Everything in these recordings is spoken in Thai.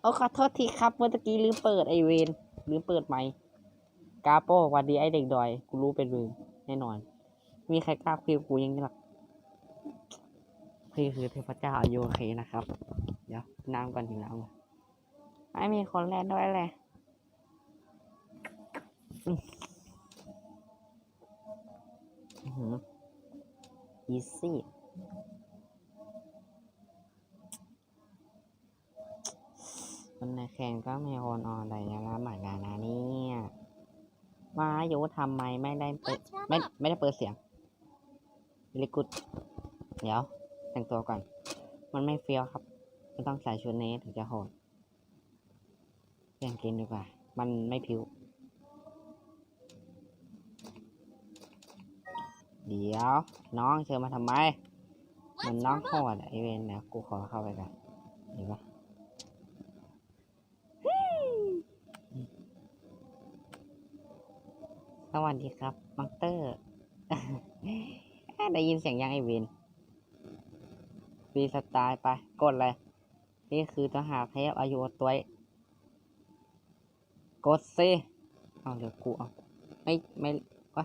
เอาขอโทษทีครับ เมื่อกี้ลืมเปิดไอเวนลืมเปิดไหมกาโป้วันดีไอเด็กดอย กูรู้เป็นลืมแน่นอน มีใครกล้าคุยกูยังหรอกพี่คือเทพเจ้าอายุโอเคนะครับ เดี๋ยวน้ำก่อนถึงน้ำก่อไม่มีคนแลนด้วยเลยอื มอื้อหือ easy คนในแข่งก็มีคนออนไลน์แล้วเหมือนกันนะเนี่ยมาอยู่ทำไมไม่ได้เปิด What's wrong? ไม่ไม่ได้เปิดเสียงลิกุดเดี๋ยวแต่งตัวก่อน มันไม่เฟี้ยวครับไม่ต้องใส่ชุดนี้ถึงจะโหดเปลี่ยนกินดีกว่า มันไม่ผิว เดี๋ยว น้องเชิญมาทำไม มัน What's น้อง wrong? โหดอะไอเวนเดี๋ยวกูขอเข้าไปก่อนเห็นปะ วัสดีครับมังเตอร์ได้ยินเสียงยังไอเวนฟีสไตล์ไปกดเลย นี่คือทหารเทพอายุตัวกดซิเอาเดี๋ยวกูเอาไม่ไม่วะ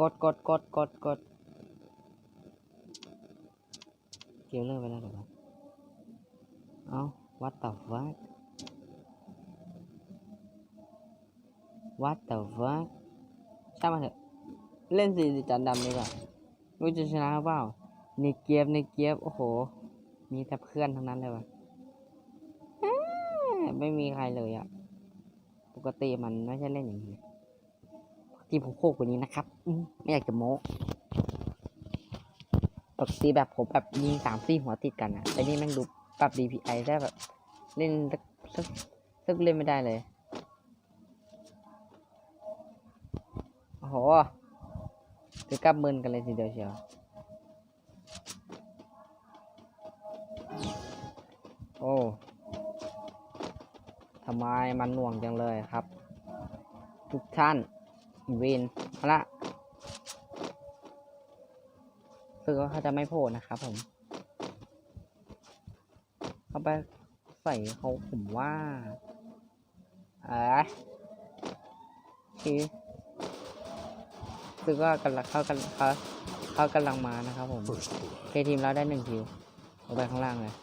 กดกดกดกดกดเกี่ยวเรื่องไปแล้วเหรอวะเอา what the fuck what the fuck ช่างมันเถอะเล่นสีจันดำดีกว่ารู้จะชนะหรอเปล่าในเกมในเกมโอ้โห มีแต่เพื่อนทั้งนั้นเลยวะไม่มีใครเลยอะปกติมันไม่ใช่เล่นอย่างนี้ปกติผมโคกกว่านี้นะครับไม่อยากจะโม้ปกติแบบผมแบบยิงสามสี่หัวติดกันอะแต่นี่แม่งดูปรับ DPI ได้แบบ เล่นสักสักสักเล่นไม่ได้เลย โอ้โหคือกลับมึนกันเลยทีเดียวเชียวโอ้ทำไมมันหน่วงจังเลยครับ ทุกท่านเวนเอาละคือเขาจะไม่โผล่นะครับผม เขาไปใส่เขาผมว่าเอ๋คือ คือว่ากำลังเขากำลังเขาเขากำลังมานะครับผม First blood. เคทีมเราได้หนึ่งคิวลงไปข้างล่างเลย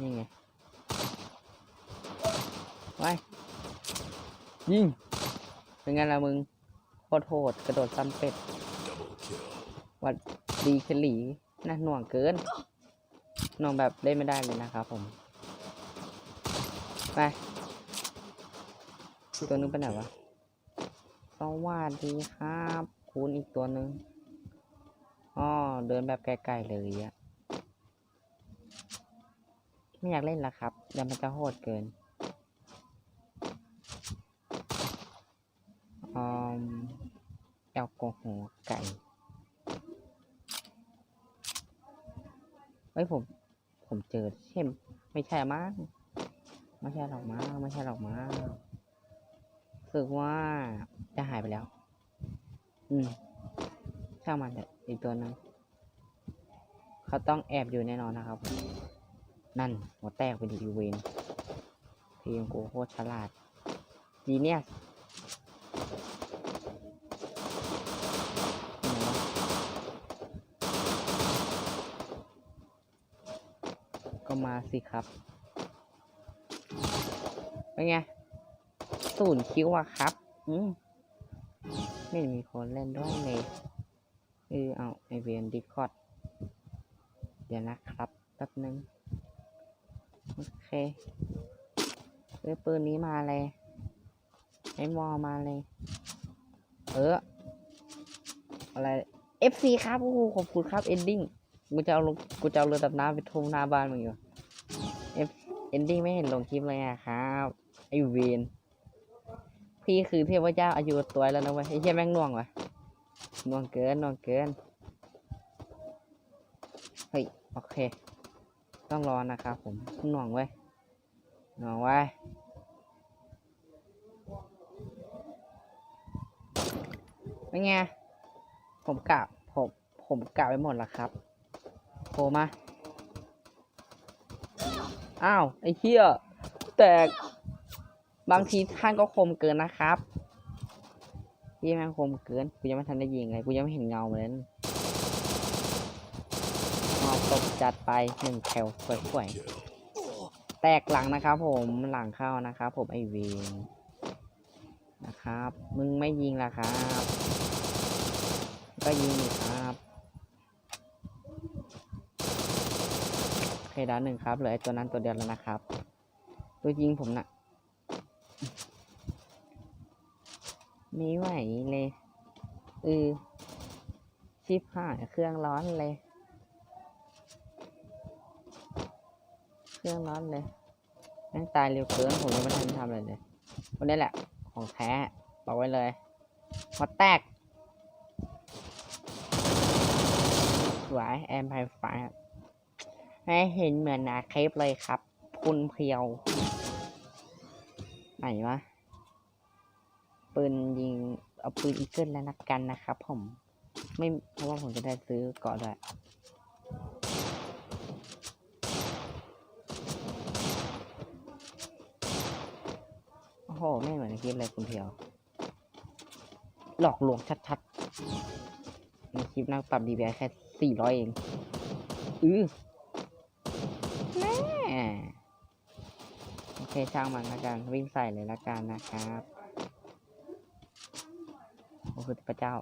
นี่ไงไว้ยิงเป็นไงล่ะมึงโคตรโหดกระโดดซ้ำเป็ด Double kill. วัดดีเคหลีน่าหน่วงเกินหน่วงแบบเล่นไม่ได้เลยนะครับผมไปตัวนึง Triple ไปไหนวะ kill. สวัสดีครับ คูณอีกตัวหนึ่งอ๋อเดินแบบไกลๆเลยอะไม่อยากเล่นละครับเดี๋ยวมันจะโหดเกินอืมแอลกอฮอล์ไก่เฮ้ยผม ผมเจอเช่มไม่ใช่มั้งไม่ใช่หรอกมั้งไม่ใช่หรอกมั้งรู้สึกว่าจะหายไปแล้ว อืมช่างมันเถอะอีกตัวหนึงเขาต้องแอบอยู่แน่นอนนะครับ นั่น หัวแตกไปดิอีเวนทีมกูโคตรฉลาดจีเนียสก็มาสิครับ เป็นไง ศูนย์คิวอะครับ อืม ไม่มีคนเล่นด้วยเลยเออเอาไอเวียนดิคอร์ดเดี๋ยวนะครับแป๊บนึง โอเคเออปืนนี้มาเลยไอมอมาเลย เออ อะไร FC ครับโอ้โหขอบคุณครับเอนดิ้งกูจะเอาลงกูจะเอาเรือดำน้ำไปทุ่มหน้าบ้านมึงอยู่เอนดิ้งไม่เห็นลงคลิปเลยอะครับ ไอเวน พี่คือเทพเจ้าอายุตัวแล้วนะเว้ยไอ้เหี้ยแม่งน่วงว่ะน่วงเกินน่วงเกินเฮ้ยโอเค ต้องรอนะครับผมน่วงเว้ยน่วงไว้ยเป็นไงผมกะผมผมกะไปหมดแล้วครับโผล่มา อ้าว ไอ้เหี้ยแตก บางทีท่านก็คมเกินนะครับพี่แม่งคมเกิน กูยังไม่ทันได้ยิงเลย กูยังไม่เห็นเงาเลยนั่นมอบตกจัดไปหนึ่งแถวสวยๆ แตกหลังนะครับผมหลังเข้านะครับผมไอเวนนะครับ มึงไม่ยิงละครับ ก็ยิงครับโอเคดาวหนึ่งครับเหลือไอตัวนั้นตัวเดียวแล้วนะครับ ตัวยิงผมนะ่ะ ม่ไหวเลยเออชิปหายเครื่องร้อนเลย เครื่องร้อนเลยแม่งตายเร็วเกินผมยังไม่ทันทำอะไรเลยวันนี้แหละ ของแท้บอกไว้เลยหัวแตกสวยแอมไพไฟให้เห็นเหมือนนาเคปเลยครับ คุณเพียว ไหนวะ ปืนยิงเอาปืนอีเกิลแล้วนักกันนะครับ ผมไม่เพราะว่าผมจะได้ซื้อเกาะด้วยโอ้โหไม่เหมือนคลิปเลยคุณเพียว หลอกลวงชัดๆ ในคลิปนั่งปรับ DPI แค่400เอง อือแน่โอเคช่างมันละกัน วิ่งใส่เลยละกันนะครับ พระเจ้า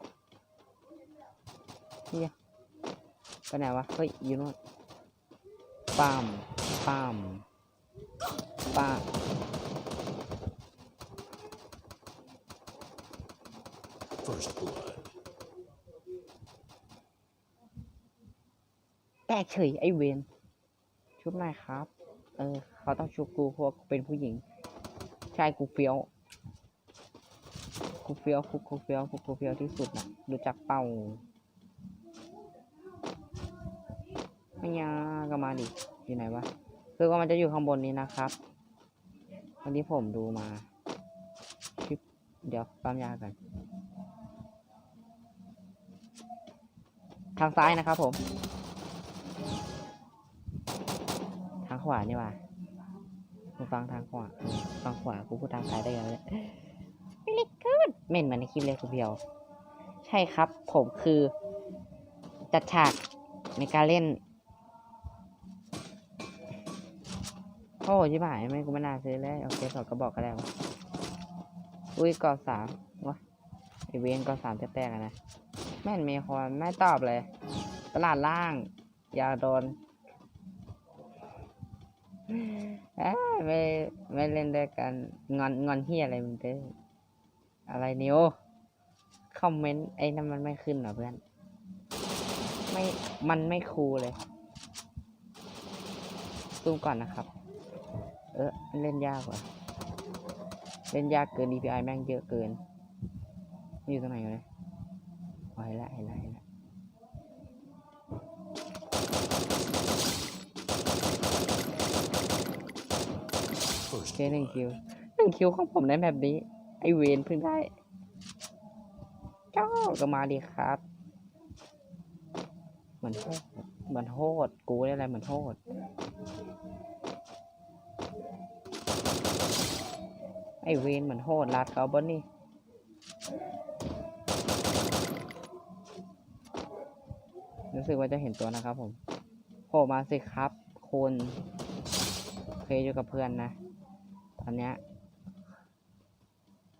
เฮียไปไหนวะ เฮ้ย อยู่นู่นปั๊มปั๊มปั๊ม First blood. แตกเฉยไอเวนชุบหน่อยครับ เออ เขาต้องชุบกูเพราะว่ากูเป็นผู้หญิงใช่กูเฟี้ยว กูเฟี้ยวกูกูเฟี้ยวกูกูเฟี้ยวที่สุดนะรู้จักเป้าไม่ยาก็มาดิอยู่ไหนวะคือว่ามันจะอยู่ข้างบนนี้นะครับวันนี้ผมดูมาชิปเดี๋ยวปั๊มยากัน ทางซ้ายนะครับผม ทางขวานี่ว่ะฟังทางขวาฟังขวากูพูดทางซ้ายได้ยังเลยไม่เล็ก เม่นเหมือนในคลิปเลยคุณเพียว ใช่ครับ ผมคือจัดฉากในการเล่น โอ้ชิบหายไม่กูไม่น่าซื้อเลยโอเคสองก็บอกก็ได้วอุ้ยกอสามวะไอเวนกอสามจะแตกนะ แม่นมีคนไม่ตอบเลย ตลาดล่าง อย่าโดนเอ้ไม่ไม่เล่นด้วยกัน งอนงอนเฮียอะไรมึงเต้ อะไรนิวคอมเมนต์ไอ้นั่นมันไม่ขึ้นเหรอเพื่อน ไม่ มันไม่คูลเลยซูมก่อนนะครับ เออเล่นยากว่ะเล่นยากเกิน DPI แม่งเยอะเกินอยู่ตรงไหนกันเลยห็นละห็นละห็นละโอเคหนึ่งคิวหนึ่งคิวของผมในแบบนี้ ไอเวนเพิ่งได้ เจ้าก็มาดีครับเหมือนโทษเหมือนโทษกูได้อะไรเหมือนโทษไอเวนเหมือนโทษรัดเขาบนนี่รู้สึกว่าจะเห็นตัวนะครับผมโผล่มาสิครับคุณเคยอยู่กับเพื่อนนะ ตอนเนี้ย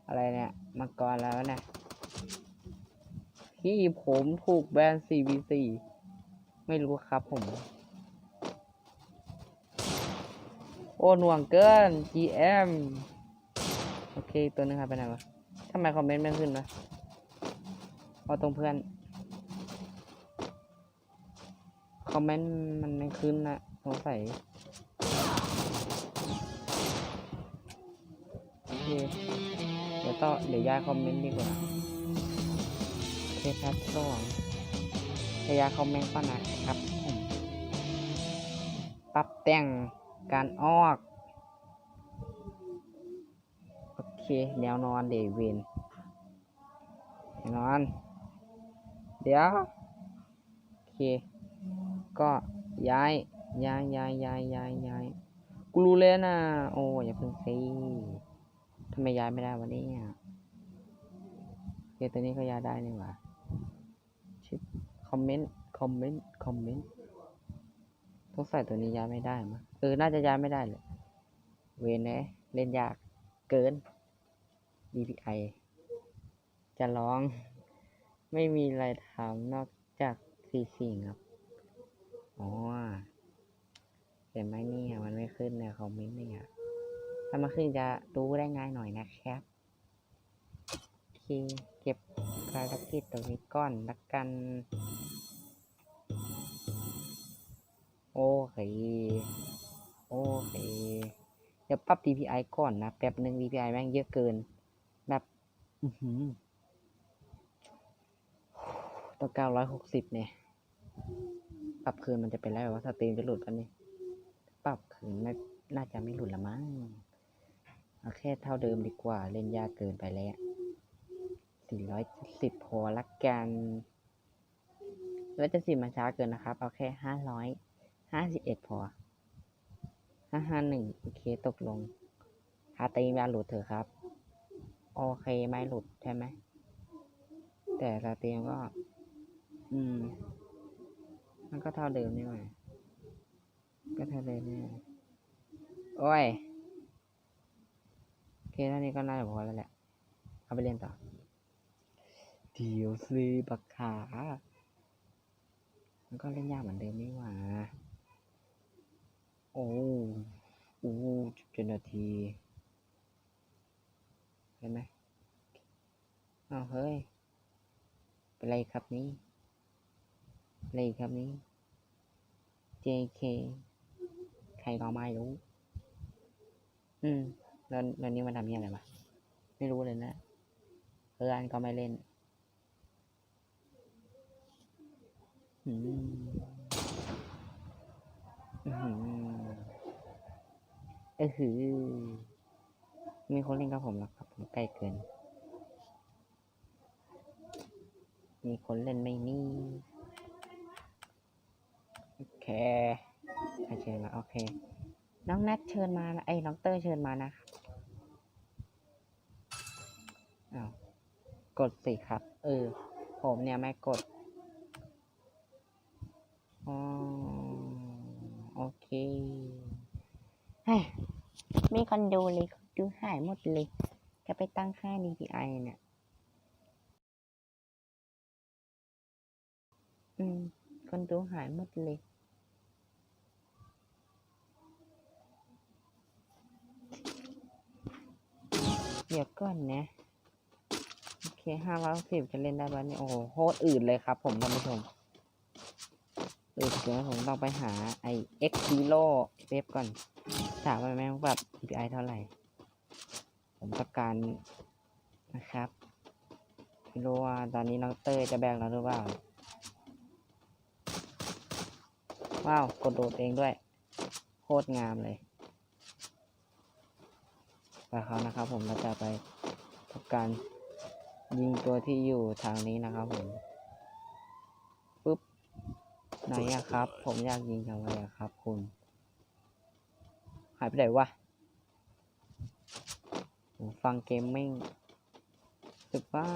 อะไรเนี่ยมังกรแล้วเนี่ยที่ผมถูกแบน CVC ไม่รู้ครับผม โอ้หน่วงเกิน GM โอเค ตัวนึงครับไปไหนวะทำไมคอมเมนต์ไม่ขึ้นวะเอตรงเพื่อน คอมเมนต์มันไม่ขึ้นนะสงสัยโอเค ต่อเดี๋ยวย้ายคอมเมนต์ดีกว่าเคแพทสองจะย้ายคอมเมนต์ก่อนนะครับปรับแต่งการออกโอเคแนวนอนเดเวนแนวนอน เดี๋ยวโอเค ก็ย้ายย้ายย้ายย้ายย้ายย้ายกูรู้เลยนะ โอ้อย่าเพิ่งซี ทำไมย้ายไม่ได้วะเนี่ยเดี๋ยวตัวนี้ก็ย้ายได้นี่หว่าชิปคอมเมนต์ คอมเมนต์ คอมเมนต์ต้องใส่ตัวนี้ย้ายไม่ได้มั้งเออ น่าจะย้ายไม่ได้เลยเวนนะเล่นยากเกิน DPI จะร้อง ไม่มีอะไรทำนอกจากสี่สิ่งครับอ๋อเห็นไหมเนี่ยมันไม่ขึ้นในคอมเมนต์เนี่ยามาขึ้นจะรู้ได้ง่ายหน่อยนะครับโอเคเก็บภารกิจตรงนี้ก่อนละกัน โอเคโอเคเดี๋ยวปรับ DPI ก่อนนะแป๊บหนึ่ง DPI แม่งเยอะเกิน แบบอือหือต้องเก้าร้อยหกสิบเนี่ย ปรับคืนมันจะเป็นไรวะสตรีมจะหลุดปะเนี่ยปรับคืนไม่น่าจะไม่หลุดละมั้ง เอาแค่เท่าเดิมดีกว่า เล่นยากเกินไปแล้วสี่ร้อยสิบพอละกันแล้วจะสิบมันช้าเกินนะครับ เอาแค่ห้าร้อยห้าสิบเอ็ดพอห้าห้าหนึ่งโอเคตกลงหาตีมยาหลุดเถอะครับ โอเคไม่หลุดใช่ไหม แต่สตรีมก็ อืม มันก็เท่าเดิมนี่หว่าก็เท่าเดิมนี่หว่าโอ้ย เคเท่านี้ก็น่าจะพอแล้วแหละ เอาไปเล่นต่อเดี๋ยวสิบักขา มันก็เล่นยากเหมือนเดิมนี่หว่า โอ้โอ้จุดนาทีเห็นไหมอ้าวเฮ้ย เป็นไรครับนี้อะไรครับนี้ JK ใครก็ไม่รู้ อืม แล้วแล้วนี่มันทำยังไงวะไม่รู้เลยนะเอออันก็ไม่เล่นอืมอืมเออหือมีคนเล่นกับผมแล้วครับผมใกล้เกิน มีคนเล่นไม่นี่โอเคใครเชิญมาโอเค น้องนัทเชิญมาไอ้น้องเตอร์เชิญมานะอ้าวกดสิครับ เออ ผมเนี่ยไม่กดอ๋อโอเคเฮ้ยมีคนดูเลยดูหายหมดเลยจะไปตั้งค่า DPI เนี่ยอืมคนดูหายหมดเลย เดี๋ยวก่อนนะโอเคห้าร้อยสิบจะเล่นได้บ้าเนี่ยโอ้โหโคตรอื่นเลยครับ ผมท่านผู้ชมอื่นเกินผมต้องไปหาไอ X Zero เว็บก่อนถามว่าแม่งแบบ DPI เท่าไหร่ ผมต้องการนะครับไม่รู้ว่าตอนนี้น้องเต้ยจะแบกเราหรือเปล่าว้าวกดโดดเองด้วย โคตรงามเลย ไปเขานะครับ ผมเราจะไปทำการยิงตัวที่อยู่ทางนี้นะครับผมปุ๊บไหนอะครับ ผมอยากยิงทำไมอะครับ คุณ หายไปไหนวะผมฟังเกมมิ่งรู้สึกว่า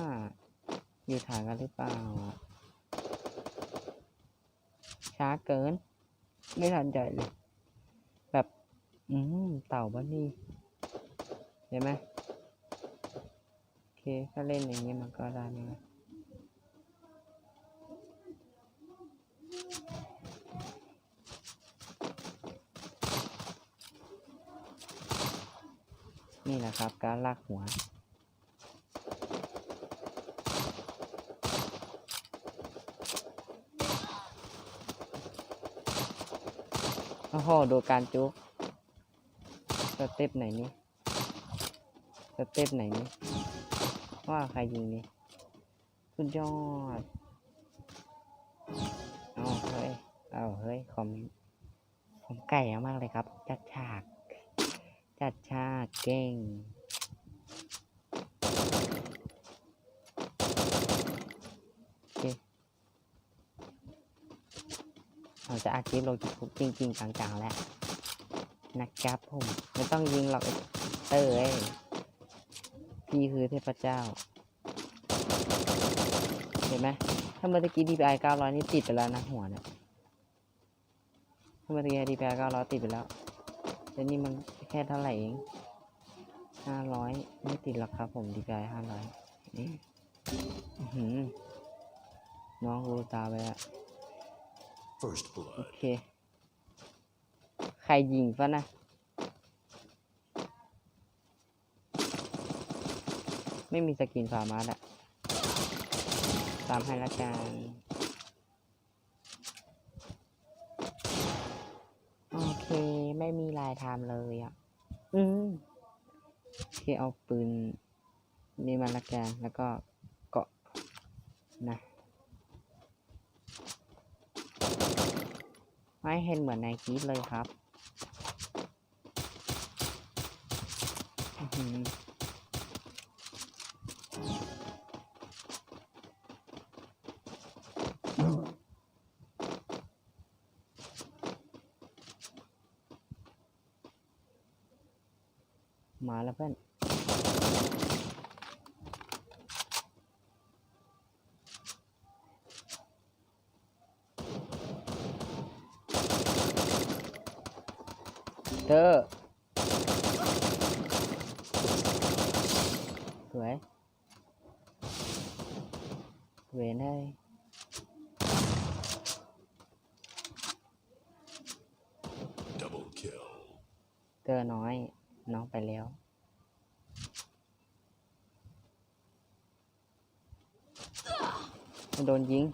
อยู่ถ่ายกันหรือเปล่า ช้าเกิน ไม่ทันใจเลย แบบ อืมเต่าบ้านี่ เห็นไหมโอเคถ้าเล่นอย่างนี้มันก็ได้นะนี่แหละครับ การลากหัวโอ้โหดูการจุกสเต็ปไหนนี่ เต็ปไหนนี่ว่าใครยิงนี่สุดยอด เอาเฮ้ย เอาเฮ้ย คอมเมนต์ผมไก่มากเลยครับ จัดฉาก จัดฉากเก่งเราจะอาชีพลงจริงๆจังๆแล้วนะครับผม ไม่ต้องยิงหรอกไอ้เตอร์เอ้ พี่คือเทพเจ้า เห็นไหมถ้าเมื่อกี้ DPI 900 นี่ติดไปแล้วนะหัวเนี่ยถ้าเมื่อกี้ DPI 900 ติดไปแล้วแต่นี่มันแค่เท่าไหร่เอง 500 ไม่ติดหรอกครับผม DPI 500นี่อื้อหือน้องกูตาไปแล้ว First โอ blood. เค ใครยิงฟะนะ ไม่มีสกินฟาร์มาร์อะตามให้ละกันโอเคไม่มีลายไทม์เลยอะ อืมโอเคเอาปืนนี่มาละกันแล้วก็เกาะนะไม่เห็นเหมือนในคลิปเลยครับ อือ มาแล้วเพื่อนเธอสวยเวนเอ้ย Double kill. เตอน้อย น้องไปแล้ว โดนยิง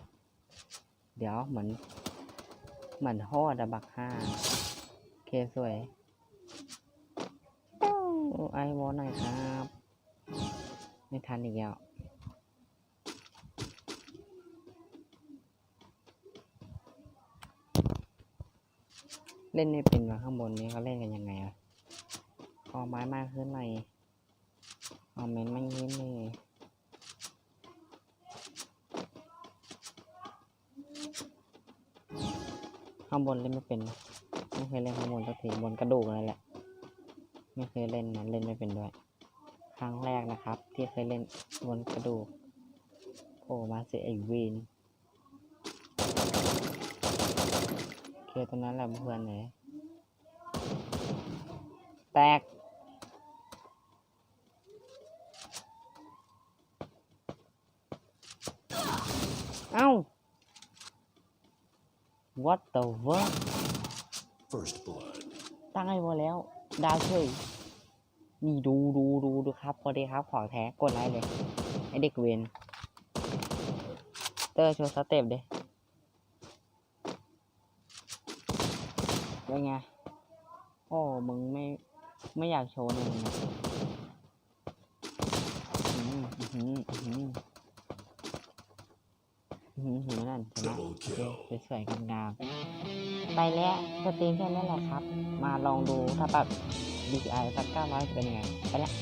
เดี๋ยวเหมือนเหมือนฮอดอะบักห้าโอเคสวยไอวอลหน่อยครับ ไม่ทันอีกแล้วเล่นไม่เป็นว่าข้างบนนี้เขาเล่นกันยังไงอะ อไม้มากขึ้นหน่อยคอมเมนต์ไม่ยิ้มเลยข้างบนเล่นไม่เป็น ไม่เคยเล่นข้างบนสักทีบนกระดูกนั่นแหละ ไม่เคยเล่นนะเล่นไม่เป็นด้วย ครั้งแรกนะครับ ที่เคยเล่นบนกระดูกโผล่มาเสียไอวีนโอเคตรงนั้นแหละเพื่อนเลยแตก เอ้า what the fuck First blood. ตั้งไอ้วอแล้ว ดาวเฉยนี่ดูดูดูดูครับ พอดีครับ ขอแท้กดไลค์เลย ไอเด็กเวนเตอร์โชว์สเต็ปดิเป็นไง โอ้ มึงไม่ ไม่อยากโชว์เลยมึงนะอื้อหืออื้อหืออื้อ หืออื้อหือนั่นเห็นไหม Double โอเค kill. สวยๆงามๆไปแล้วสตรีมแค่นี้แหละครับ มาลองดูถ้าแบบ DPI สัก900จะเป็นยังไง ไปแล้ว